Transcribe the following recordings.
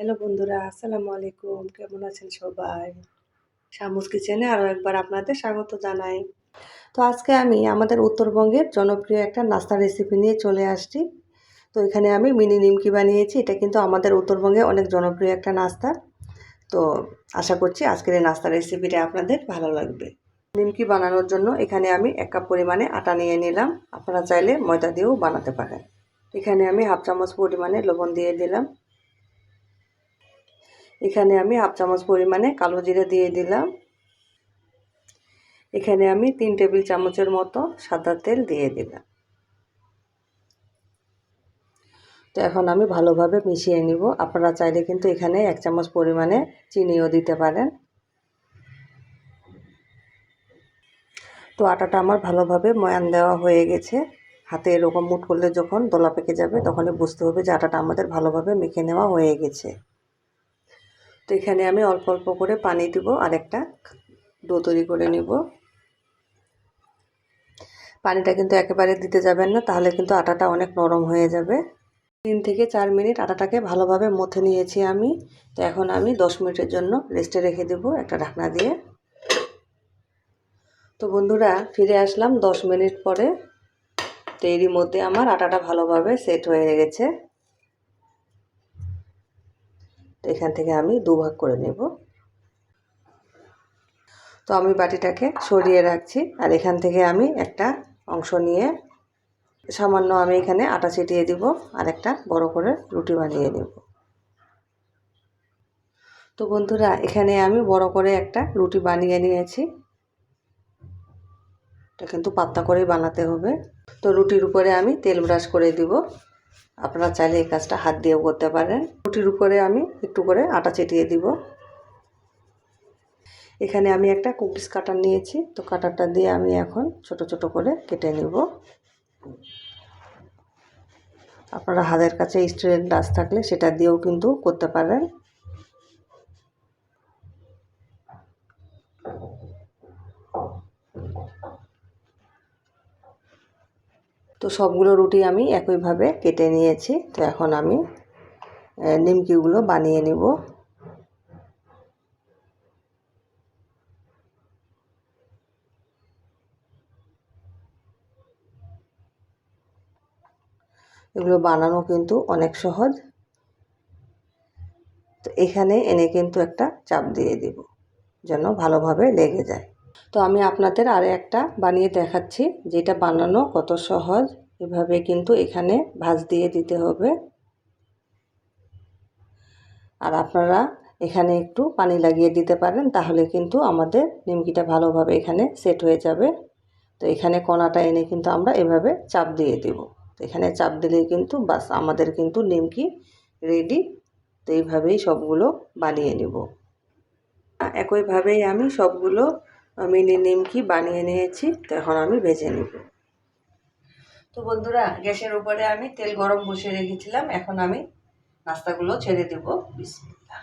Hello বন্ধুরা, আসসালামু আলাইকুম। কেমন আছেন সবাই? শামুস কিচেনে আরও একবার আপনাদের স্বাগত জানাই। তো আজকে আমি আমাদের উত্তরবঙ্গের জনপ্রিয় একটা নাস্তা রেসিপি নিয়ে চলে আসছি। তো এখানে আমি মিনি নিমকি বানিয়েছি। এটা কিন্তু আমাদের উত্তরবঙ্গে অনেক জনপ্রিয় একটা নাস্তা। তো আশা করছি আজকের এই নাস্তা রেসিপিটা আপনাদের ভালো লাগবে। নিমকি বানানোর জন্য এখানে আমি এক কাপ পরিমাণে আটা নিয়ে নিলাম। আপনারা চাইলে ময়দা দিয়েও বানাতে পারেন। এখানে আমি হাফ চামচ পরিমাণে লবণ দিয়ে দিলাম। এখানে আমি হাফ চামচ পরিমাণে কালো জিরে দিয়ে দিলাম। এখানে আমি তিন টেবিল চামচের মতো সাদা তেল দিয়ে দিলাম। তো এখন আমি ভালোভাবে মিশিয়ে নিব। আপনারা চাইলে কিন্তু এখানে এক চামচ পরিমাণে চিনিও দিতে পারেন। তো আটাটা আমার ভালোভাবে ময়ান দেওয়া হয়ে গেছে। হাতে এরকম মুট করলে যখন দোলা পেকে যাবে, তখনই বুঝতে হবে যে আটাটা আমাদের ভালোভাবে মেখে নেওয়া হয়ে গেছে। তো এখানে আমি অল্প অল্প করে পানি দিব আর একটা ডো তৈরি করে নিব। পানিটা কিন্তু একেবারে দিতে যাবেন না, তাহলে কিন্তু আটাটা অনেক নরম হয়ে যাবে। তিন থেকে চার মিনিট আটাটাকে ভালোভাবে মথে নিয়েছি আমি। তো এখন আমি দশ মিনিটের জন্য রেস্টে রেখে দেব একটা ঢাকনা দিয়ে। তো বন্ধুরা, ফিরে আসলাম দশ মিনিট পরে। তো এরই মধ্যে আমার আটাটা ভালোভাবে সেট হয়ে গেছে তো এখান থেকে আমি দুভাগ করে নেব। তো আমি বাটিটাকে সরিয়ে রাখছি আর এখান থেকে আমি একটা অংশ নিয়ে সামান্য আমি এখানে আটা ছিটিয়ে দিব আর একটা বড় করে রুটি বানিয়ে নেব। তো বন্ধুরা, এখানে আমি বড় করে একটা রুটি বানিয়ে নিয়েছি। এটা কিন্তু পাত্তা করেই বানাতে হবে। তো রুটির উপরে আমি তেল ব্রাশ করে দিব। আপনারা চাইলে এই কাজটা হাত দিয়েও করতে পারেন। রুটির উপরে আমি একটু করে আটা চেটিয়ে দিব। এখানে আমি একটা কুকিস কাটার নিয়েছি। তো কাটারটা দিয়ে আমি এখন ছোট ছোট করে কেটে নেব। আপনারা হাতের কাছে স্টিলের ডাস থাকলে সেটা দিয়েও কিন্তু করতে পারেন। তো সবগুলো রুটি আমি একইভাবে কেটে নিয়েছি। তো এখন আমি নিমকিগুলো বানিয়ে নিব। এগুলো বানানো কিন্তু অনেক সহজ। তো এখানে এনে কিন্তু একটা চাপ দিয়ে দিব, যেন ভালোভাবে লেগে যায়। তো আমি আপনাদের আরে একটা বানিয়ে দেখাচ্ছি, যেটা বানানো কত সহজ। এভাবে কিন্তু এখানে ভাজ দিয়ে দিতে হবে। আর আপনারা এখানে একটু পানি লাগিয়ে দিতে পারেন, তাহলে কিন্তু আমাদের নিমকিটা ভালোভাবে এখানে সেট হয়ে যাবে। তো এখানে কণাটা এনে কিন্তু আমরা এভাবে চাপ দিয়ে দেব। তো এখানে চাপ দিলেই কিন্তু বাস আমাদের কিন্তু নিমকি রেডি তো এইভাবেই সবগুলো বানিয়ে নেব। একইভাবেই আমি সবগুলো মিনি নিমকি বানিয়ে নিয়েছি, তো এখন আমি ভেজে নেব। তো বন্ধুরা, গ্যাসের উপরে আমি তেল গরম বসিয়ে রেখেছিলাম, এখন আমি নাস্তাগুলো ছেড়ে দেব। বিসমিল্লা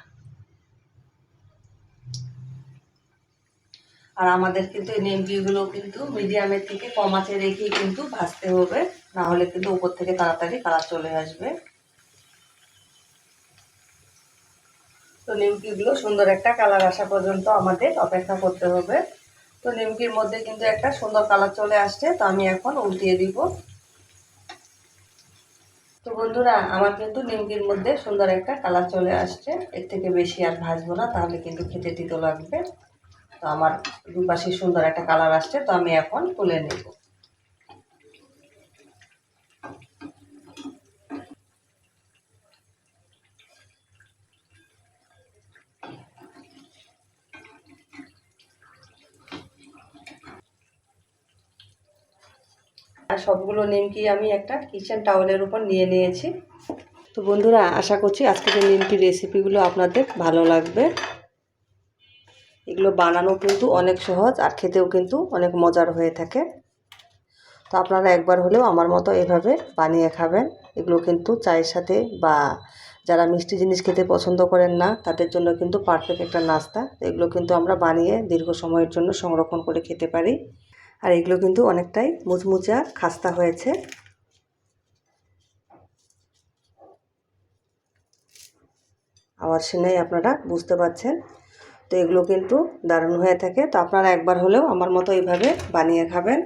আর আমাদের কিন্তু এই নিমকিগুলো কিন্তু মিডিয়ামের থেকে কম আছে রেখেই কিন্তু ভাজতে হবে, না হলে কিন্তু উপর থেকে তাড়াতাড়ি কালার চলে আসবে। তো নিমকিগুলো সুন্দর একটা কালার আসা পর্যন্ত আমাদের অপেক্ষা করতে হবে। তো নিমকির মধ্যে কিন্তু একটা সুন্দর কালার চলে আসছে, তো আমি এখন উল্টিয়ে দিব। তো বন্ধুরা, আমার কিন্তু নিমকির মধ্যে সুন্দর একটা কালার চলে আসছে। এর থেকে বেশি আর ভাজবো না, তাহলে কিন্তু খেতে তিতো লাগবে। তো আমার দুপাশে সুন্দর একটা কালার আসছে, তো আমি এখন তুলে নেব। আর সবগুলো নিমকি আমি একটা কিচেন টাওয়েলের উপর নিয়ে নিয়েছি। তো বন্ধুরা, আশা করছি আজকে যে নিমকি রেসিপিগুলো আপনাদের ভালো লাগবে। এগুলো বানানো কিন্তু অনেক সহজ আর খেতেও কিন্তু অনেক মজার হয়ে থাকে। তো আপনারা একবার হলেও আমার মতো এভাবে বানিয়ে খাবেন। এগুলো কিন্তু চায়ের সাথে বা যারা মিষ্টি জিনিস খেতে পছন্দ করেন না, তাদের জন্য কিন্তু পারফেক্ট একটা নাস্তা। এগুলো কিন্তু আমরা বানিয়ে দীর্ঘ সময়ের জন্য সংরক্ষণ করে খেতে পারি। আর এগুলো কিন্তু অনেকটাই মুচমুচা খাস্তা হয়েছে। আওয়াজ শুনেই আপনারা বুঝতে পারছেন। তো এগুলো কিন্তু দারুণ হয়ে থাকে। তো আপনারা একবার হলেও আমার মতো এইভাবে বানিয়ে খাবেন।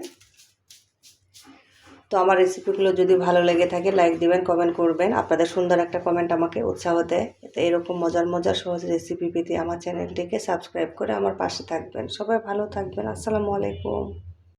তো আমার রেসিপিগুলো যদি ভালো লেগে থাকে, লাইক দিবেন, কমেন্ট করবেন। আপনাদের সুন্দর একটা কমেন্ট আমাকে উৎসাহ দেয়। তো এরকম মজার মজার, সহজ রেসিপি পেতে আমার চ্যানেলটিকে সাবস্ক্রাইব করে আমার পাশে থাকবেন। সবাই ভালো থাকবেন। আসসালামু আলাইকুম।